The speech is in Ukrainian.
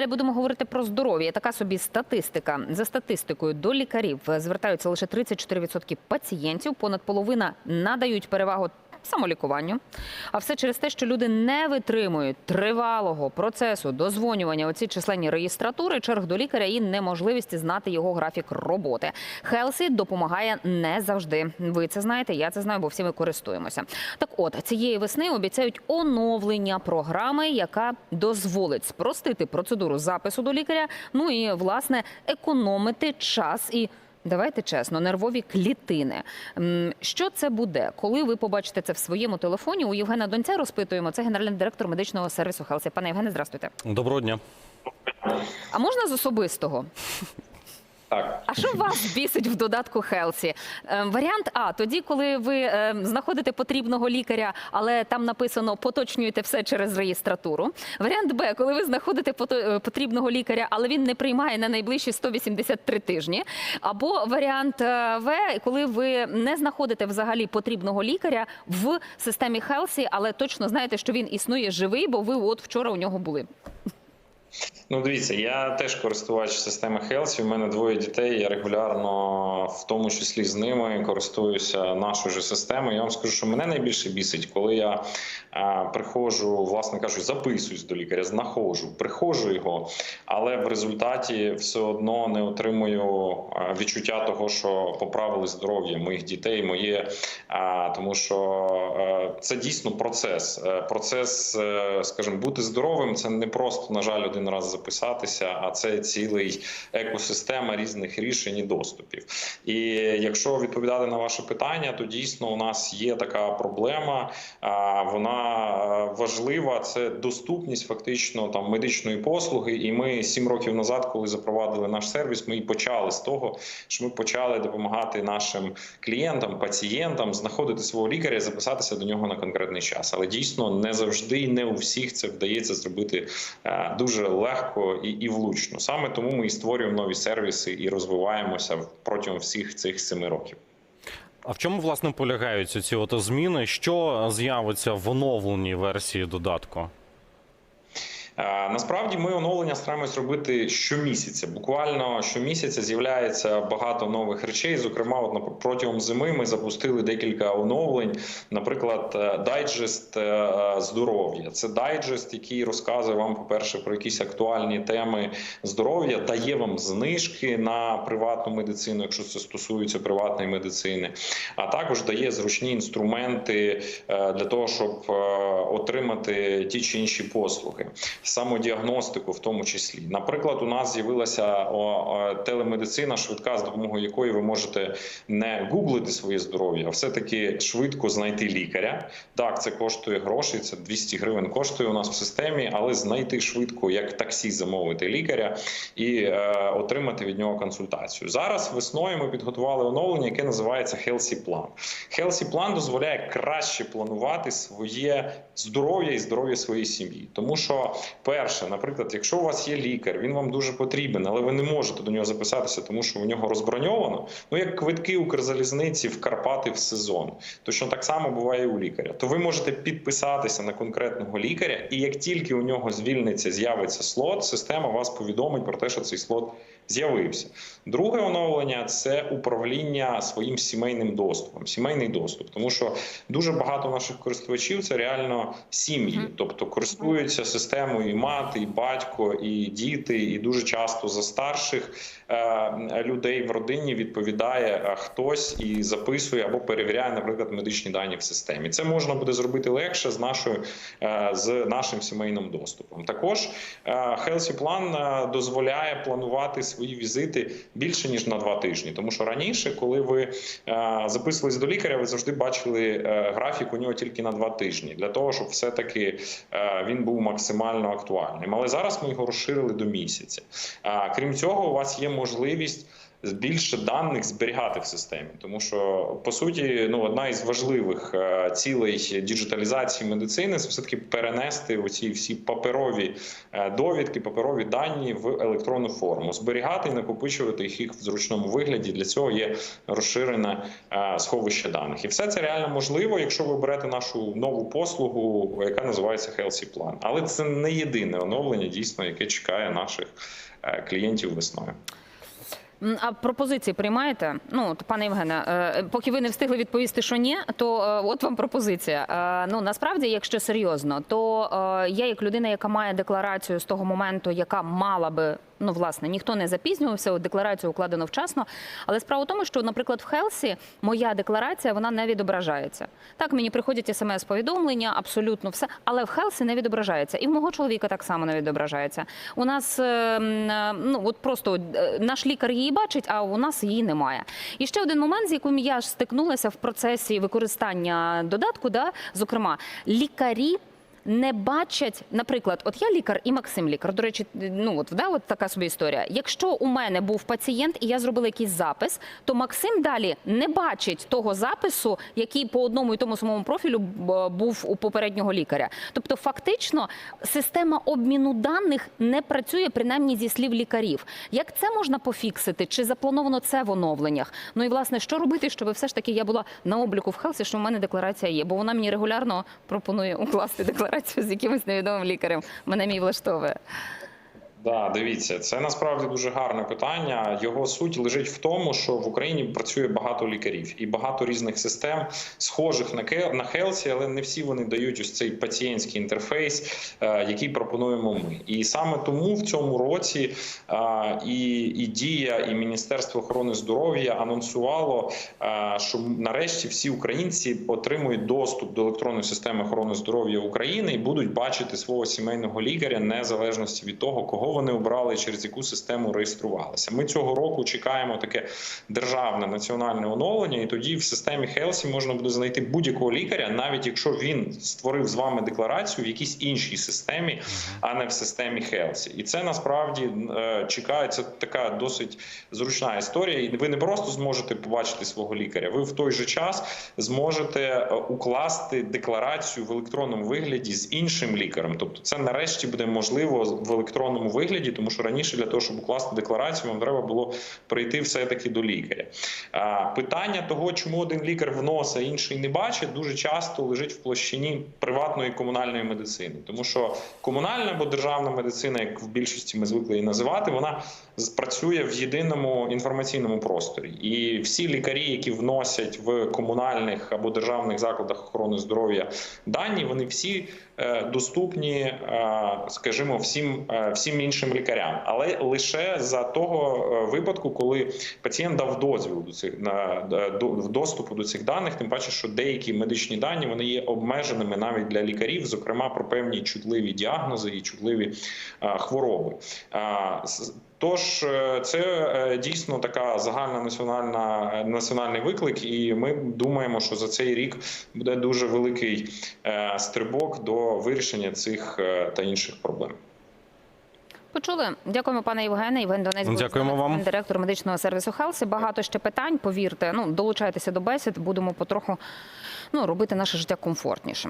Далі будемо говорити про здоров'я. Така собі статистика. За статистикою до лікарів звертаються лише 34% пацієнтів. Понад половина надають перевагу самолікуванню. А все через те, що люди не витримують тривалого процесу дозвонювання оці численні реєстратури, черг до лікаря і неможливості знати його графік роботи. Хелсі допомагає не завжди. Ви це знаєте, я це знаю, бо всі ми користуємося. Так от цієї весни обіцяють оновлення програми, яка дозволить спростити процедуру запису до лікаря. Ну і власне економити час і. Давайте чесно, нервові клітини. Що це буде, коли ви побачите це в своєму телефоні? У Євгена Донця розпитуємо. Це генеральний директор медичного сервісу Хелсі. Пане Євгене, здравствуйте. Доброго дня. А можна з особистого? Так, А що вас бісить в додатку Хелсі? Е, варіант А тоді, коли ви е, знаходите потрібного лікаря, але там написано поточнюєте все через реєстратуру. Варіант Б, коли ви знаходите е, потрібного лікаря, але він не приймає на найближчі 183 тижні. Або варіант е, В, коли ви не знаходите взагалі потрібного лікаря в системі Хелсі, але точно знаєте, що він існує живий, бо ви от вчора у нього були. Ну дивіться, я теж користувач системи Healthy, У мене двоє дітей. Я регулярно, в тому числі з ними, користуюся нашою ж системою. Я вам скажу, що мене найбільше бісить, коли я а, приходжу, власне кажучи, записуюсь до лікаря, знаходжу, приходжу його, але в результаті все одно не отримую а, відчуття того, що поправили здоров'я моїх дітей, моє, а, тому що е, це дійсно процес. Е, Процес, е, скажімо, бути здоровим це не просто, на жаль, один раз записатися, а це цілий екосистема різних рішень і доступів. І якщо відповідати на ваше питання, то дійсно у нас є така проблема. Вона важлива. Це доступність фактично там медичної послуги. І ми сім років назад, коли запровадили наш сервіс, ми і почали з того, що ми почали допомагати нашим клієнтам, пацієнтам знаходити свого лікаря, і записатися до нього на конкретний час. Але дійсно не завжди не у всіх це вдається зробити е, дуже легко і, і влучно. Саме тому ми і створюємо нові сервіси і розвиваємося протягом всіх цих семи років. А в чому власне полягаються ці от зміни? Що з'явиться в оновленій версії додатку? Е, Насправді ми оновлення стараємось робити щомісяця. Буквально щомісяця з'являється багато нових речей. Зокрема, от протягом зими ми запустили декілька оновлень. Наприклад, е, дайджест е, здоров'я. Це дайджест, який розказує вам, по-перше, про якісь актуальні теми здоров'я, дає вам знижки на приватну медицину, якщо це стосується приватної медицини, а також дає зручні інструменти для того, щоб отримати ті чи інші послуги самодіагностику, в тому числі. Наприклад, у нас з'явилася телемедицина швидка, з допомогою якої ви можете не гуглити своє здоров'я, а все-таки швидко знайти лікаря. Так, це коштує грошей, це 200 гривень коштує у нас в системі, але знайти швидко, як таксі замовити лікаря і е, отримати від нього консультацію. Зараз весною ми підготували оновлення, яке називається Healthy Plan. Healthy Plan дозволяє краще планувати своє здоров'я і здоров'я своєї сім'ї, тому що Перше, наприклад, якщо у вас є лікар, він вам дуже потрібен, але ви не можете до нього записатися, тому що у нього розброньовано. Ну як квитки Укрзалізниці в Карпати в сезон, точно так само буває і у лікаря. То ви можете підписатися на конкретного лікаря, і як тільки у нього звільниться, з'явиться слот, система вас повідомить про те, що цей слот. З'явився друге оновлення це управління своїм сімейним доступом, сімейний доступ, тому що дуже багато наших користувачів це реально сім'ї, тобто користуються системою і мати, і батько, і діти, і дуже часто за старших е, людей в родині відповідає е, хтось і записує або перевіряє, наприклад, медичні дані в системі. Це можна буде зробити легше з нашою е, з нашим сімейним доступом. Також Healthy Plan дозволяє планувати свої візити більше ніж на два тижні, тому що раніше, коли ви е, записувались до лікаря, ви завжди бачили е, графік у нього тільки на два тижні, для того, щоб все таки е, він був максимально актуальним. Але зараз ми його розширили до місяця. Крім цього, у вас є можливість. Більше даних зберігати в системі, тому що по суті, ну одна із важливих е, цілей діджиталізації медицини це все таки перенести оці всі паперові е, довідки, паперові дані в електронну форму, зберігати і накопичувати їх в зручному вигляді. Для цього є розширене сховище даних, і все це реально можливо, якщо ви берете нашу нову послугу, яка називається Healthy Plan. Але це не єдине оновлення, дійсно, яке чекає наших е, клієнтів весною. А пропозиції приймаєте? Ну, пане Євгене, е, поки ви не встигли відповісти, що ні, то е, от вам пропозиція. Е, Ну насправді, якщо серйозно, то я як людина, яка має декларацію з того моменту, яка мала би. Ну, власне, ніхто не запізнювався, декларацію укладено вчасно. Але справа в тому, що, наприклад, в Хелсі моя декларація вона не відображається. Так, мені приходять смс-повідомлення, абсолютно все, але в Хелсі не відображається. І в мого чоловіка так само не відображається. У нас е, м, е, ну от просто наш лікар її бачить, а у нас її немає. І ще один момент, з яким я ж стикнулася в процесі використання додатку, да, зокрема, лікарі. Не бачать, наприклад, от я лікар і Максим лікар. До речі, ну от да, от така собі історія. Якщо у мене був пацієнт і я зробила якийсь запис, то Максим далі не бачить того запису, який по одному і тому самому профілю був у попереднього лікаря. Тобто, фактично, система обміну даних не працює принаймні зі слів лікарів. Як це можна пофіксити? Чи заплановано це в оновленнях? Ну і власне, що робити, щоб все ж таки я була на обліку в Хелсі, що в мене декларація є, бо вона мені регулярно пропонує укласти декларацію з якимось невідомим лікарем. Мене мій влаштовує. Да, дивіться, це насправді дуже гарне питання. Його суть лежить в тому, що в Україні працює багато лікарів і багато різних систем, схожих на на Хелсі, але не всі вони дають ось цей пацієнтський інтерфейс, е, який пропонуємо ми. І саме тому в цьому році е, і, і дія, і Міністерство охорони здоров'я анонсувало, е, що нарешті всі українці отримують доступ до електронної системи охорони здоров'я України і будуть бачити свого сімейного лікаря незалежності від того, кого вони обрали, через яку систему реєструвалися. Ми цього року чекаємо таке державне національне оновлення, і тоді в системі Хелсі можна буде знайти будь-якого лікаря, навіть якщо він створив з вами декларацію в якійсь іншій системі, а не в системі Хелсі. І це насправді е, чекається така досить зручна історія. І ви не просто зможете побачити свого лікаря, ви в той же час зможете е, укласти декларацію в електронному вигляді з іншим лікарем. Тобто, це нарешті буде можливо в електронному вигляді, тому що раніше для того, щоб укласти декларацію, вам треба було прийти все таки до лікаря. Питання того, чому один лікар вносить, а інший не бачить, дуже часто лежить в площині приватної комунальної медицини, тому що комунальна або державна медицина, як в більшості ми звикли її називати, вона працює в єдиному інформаційному просторі, і всі лікарі, які вносять в комунальних або державних закладах охорони здоров'я дані, вони всі е, доступні, е, скажімо, всім, е, всім іншим лікарям, але лише за того е, випадку, коли пацієнт дав дозвіл до цих на до доступу до цих даних, тим паче, що деякі медичні дані вони є обмеженими навіть для лікарів, зокрема про певні чутливі діагнози і чутливі е, хвороби. Е, Тож е, це е, дійсно така загальна національна е, національний виклик, і ми думаємо, що за цей рік буде дуже великий е, стрибок до вирішення цих е, та інших проблем. Почули. Дякуємо, пане Євгене. Євген Донець, був Дякуємо вам. директор медичного сервісу Хелсі. Багато ще питань. Повірте, ну долучайтеся до бесід. Будемо потроху ну робити наше життя комфортнішим.